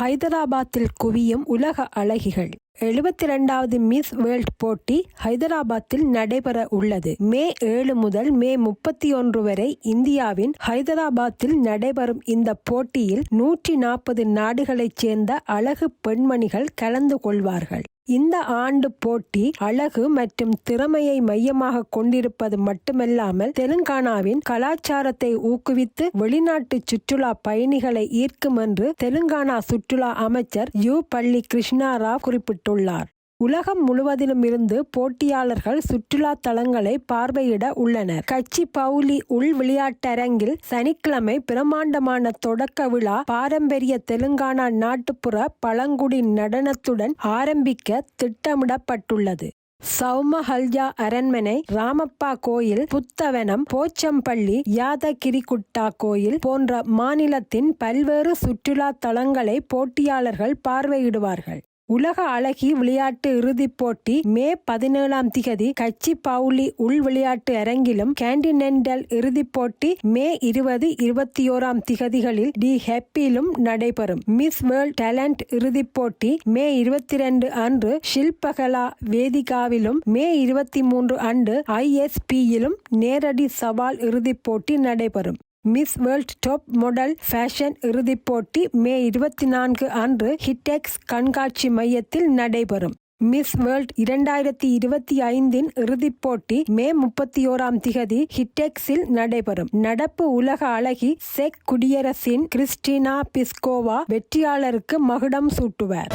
ஹைதராபாத்தில் குவியும் உலக அழகிகள். எழுபத்தி ரெண்டாவது மிஸ் வேர்ல்ட் போட்டி ஹைதராபாத்தில் நடைபெற உள்ளது. மே ஏழு முதல் மே முப்பத்தி ஒன்று வரை இந்தியாவின் ஹைதராபாத்தில் நடைபெறும் இந்த போட்டியில் நூற்றி நாற்பது நாடுகளைச் சேர்ந்த அழகு பெண்மணிகள் கலந்து கொள்வார்கள். இந்த ஆண்டு போட்டி அழகு மற்றும் திறமையை மையமாக கொண்டிருப்பது மட்டுமல்லாமல் தெலுங்கானாவின் கலாச்சாரத்தை ஊக்குவித்து வெளிநாட்டு சுற்றுலா பயணிகளை ஈர்க்கும் என்று தெலுங்கானா சுற்றுலா அமைச்சர் யு. பள்ளி கிருஷ்ணாராவ் குறிப்பிட்டுள்ளார். உலகம் முழுவதிலும் இருந்து போட்டியாளர்கள் சுற்றுலா தலங்களை பார்வையிட உள்ளனர். கட்சி பவுலி உள் விளையாட்டரங்கில் சனிக்கிழமை பிரமாண்டமான தொடக்க விழா பாரம்பரிய தெலுங்கானா நாட்டுப்புற பழங்குடி நடனத்துடன் ஆரம்பிக்க திட்டமிடப்பட்டுள்ளது. சௌமஹல்யா அரண்மனை ராமப்பா கோயில் புத்தவனம் போச்சம்பள்ளி யாதகிரிகுட்டா கோயில் போன்ற மாநிலத்தின் பல்வேறு சுற்றுலா தலங்களை போட்டியாளர்கள் பார்வையிடுவார்கள். உலக அழகி விளையாட்டு இறுதிப் போட்டி மே பதினேழாம் திகதி கட்சி பவுலி உள் விளையாட்டு அரங்கிலும் கேண்டினென்டல் இறுதிப் போட்டி மே இருபது இருபத்தி ஓராம் திகதிகளில் டி ஹெப்பிலும் நடைபெறும். மிஸ் வேர்ல்ட் டேலண்ட் இறுதிப் போட்டி மே இருபத்தி ரெண்டு அன்று ஷில்பகலா வேதிகாவிலும் மே இருபத்தி மூன்று அன்று ஐஎஸ்பியிலும் நேரடி சவால் இறுதிப் போட்டி நடைபெறும். Miss World top model fashion இறுதிப் போட்டி மே இருபத்தி நான்கு அன்று ஹிட்டெக்ஸ் கண்காட்சி மையத்தில் நடைபெறும். மிஸ் வேர்ல்ட் இரண்டாயிரத்தி இருபத்தி ஐந்தின் இறுதிப் போட்டி மே முப்பத்தி ஓராம் திகதி ஹிட்டெக்ஸில் நடைபெறும். நடப்பு உலக அழகி செக் குடியரசின் கிறிஸ்டினா பிஸ்கோவா வெற்றியாளருக்கு மகுடம் சூட்டுவார்.